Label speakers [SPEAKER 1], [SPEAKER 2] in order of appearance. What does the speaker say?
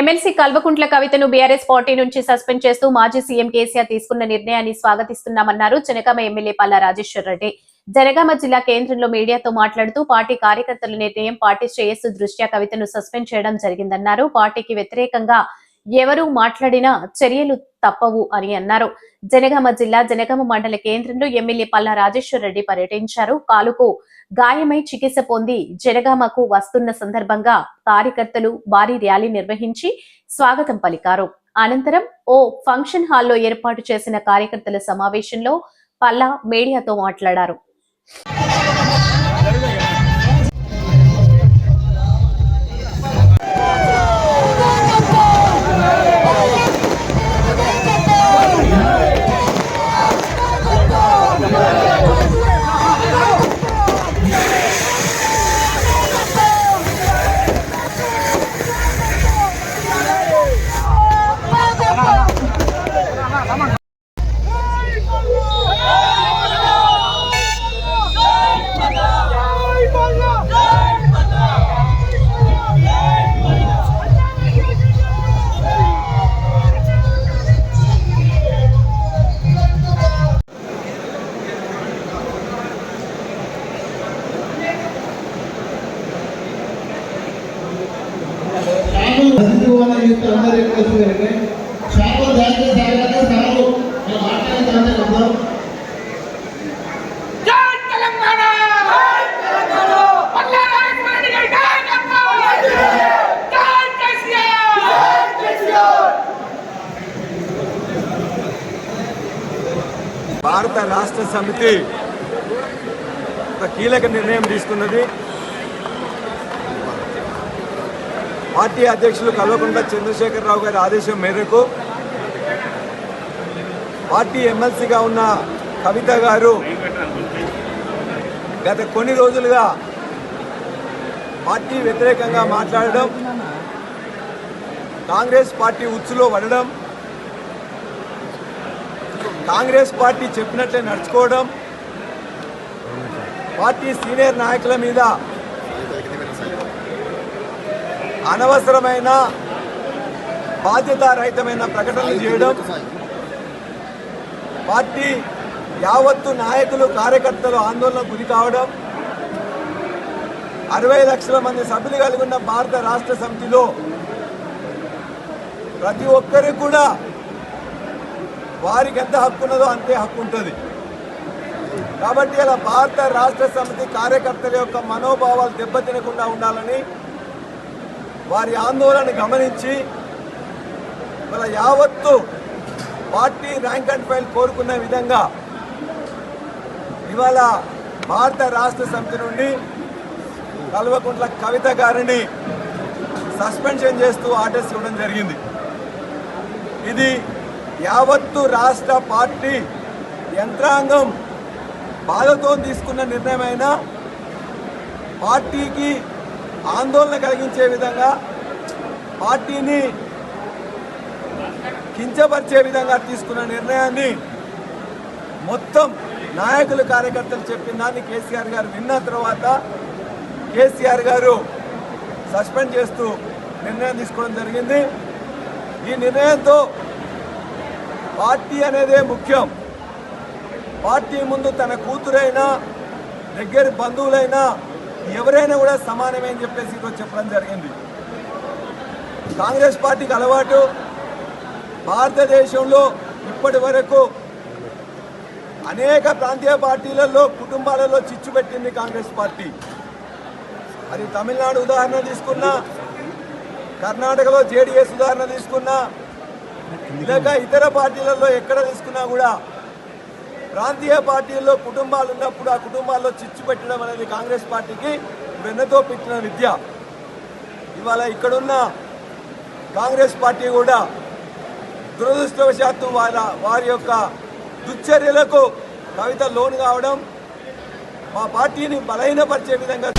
[SPEAKER 1] MLC Kalvakuntla కవితను BRS party నుంచి suspend చేస్తూ మాజీ సీఎం కేసీఆర్ తీసుకున్న నిర్ణయాన్ని స్వాగతిస్తున్నామన్నారు జనగామ ఎమ్మెల్యే పల్లా రాజేశ్వర్ రెడ్డి. జనగామ జిల్లా కేంద్రంలో మీడియాతో మాట్లాడుతూ పార్టీ కార్యకర్తల నిర్ణయం పార్టీ శ్రేయస్సు దృష్ట్యా కవితను సస్పెండ్ చేయడం జరిగిందన్నారు. పార్టీకి వ్యతిరేకంగా ఎవరు మాట్లాడినా చర్యలు తప్పవు అని అన్నారు. జనగామ జిల్లా జనగామ మండల కేంద్రంలో ఎమ్మెల్యే పల్లా రాజేశ్వర రెడ్డి పర్యటించారు. కాలుకు గాయమై చికిత్స పొంది జనగామకు వస్తున్న సందర్భంగా కార్యకర్తలు భారీ ర్యాలీ నిర్వహించి స్వాగతం పలికారు. అనంతరం ఓ ఫంక్షన్ హాల్లో ఏర్పాటు చేసిన కార్యకర్తల సమావేశంలో పల్లా మీడియాతో మాట్లాడారు.
[SPEAKER 2] జై తెలంగాణ జై తెలంగాణ పల్లె రాజమండ్రి నాయకత్వం జై కేసీఆర్ మాట్లాడే కేసీఆర్
[SPEAKER 3] భారత రాష్ట్ర సమితి ఒక కీలక నిర్ణయం తీసుకున్నది. పార్టీ అధ్యక్షులు కల్వకుంట్ల చంద్రశేఖరరావు గారి ఆదేశం మేరకు పార్టీ ఎమ్మెల్సీగా ఉన్న కవిత గారు గత కొన్ని రోజులుగా పార్టీ వ్యతిరేకంగా మాట్లాడడం కాంగ్రెస్ పార్టీ ఉచ్చులో పడడం కాంగ్రెస్ పార్టీ చెప్పినట్లే నడుచుకోవడం పార్టీ సీనియర్ నాయకుల మీద అనవసరమైన బాధ్యతారహితమైన ప్రకటనలు చేయడం పార్టీ యావత్తు నాయకులు కార్యకర్తలు ఆందోళన గురి కావడం అరవై లక్షల మంది సభ్యులు కలిగి ఉన్న భారత రాష్ట్ర సమితిలో ప్రతి ఒక్కరికి కూడా వారికి ఎంత హక్కు ఉన్నదో అంతే హక్కు ఉంటుంది. కాబట్టి అలా భారత రాష్ట్ర సమితి కార్యకర్తల యొక్క మనోభావాలు దెబ్బతినకుండా ఉండాలని వారి ఆందోళన గమనించి మన యావత్తు పార్టీ ర్యాంక్ అండ్ ఫైల్ కోరుకున్న విధంగా ఇవాళ భారత రాష్ట్ర సమితి నుండి కల్వకుంట్ల కవిత గారిని సస్పెన్షన్ చేస్తూ ఆర్డర్స్ ఇవ్వడం జరిగింది. ఇది యావత్తు రాష్ట్ర పార్టీ యంత్రాంగం బాధతో తీసుకున్న నిర్ణయమైన పార్టీకి ఆందోళన కలిగించే విధంగా పార్టీని కించపరిచే విధంగా తీసుకున్న నిర్ణయాన్ని మొత్తం నాయకులు కార్యకర్తలు చెప్పిన దాన్ని కేసీఆర్ గారు విన్న తర్వాత కేసీఆర్ గారు సస్పెండ్ చేస్తూ నిర్ణయం తీసుకోవడం జరిగింది. ఈ నిర్ణయంతో పార్టీ అనేదే ముఖ్యం. పార్టీ ముందు తన కూతురైనా దగ్గర బంధువులైనా ఎవరైనా కూడా సమానమే అని చెప్పేసి ఈరోజు చెప్పడం జరిగింది. కాంగ్రెస్ పార్టీకి అలవాటు భారతదేశంలో ఇప్పటి వరకు అనేక ప్రాంతీయ పార్టీలలో కుటుంబాలలో చిచ్చు పెట్టింది కాంగ్రెస్ పార్టీ. అది తమిళనాడు ఉదాహరణ తీసుకున్నా కర్ణాటకలో జేడీఎస్ ఉదాహరణ తీసుకున్నా ఇలాగ ఇతర పార్టీలలో ఎక్కడ తీసుకున్నా కూడా ప్రాంతీయ పార్టీల్లో కుటుంబాలు ఉన్నప్పుడు ఆ కుటుంబాల్లో చిచ్చు పెట్టడం అనేది కాంగ్రెస్ పార్టీకి వెన్నతో పెట్టిన విద్య. ఇవాళ ఇక్కడున్న కాంగ్రెస్ పార్టీ కూడా దురదృష్టవశాత్తు వాళ్ళ వారి యొక్క దుశ్చర్యలకు కవిత లోను కావడం మా పార్టీని బలహీనపరిచే విధంగా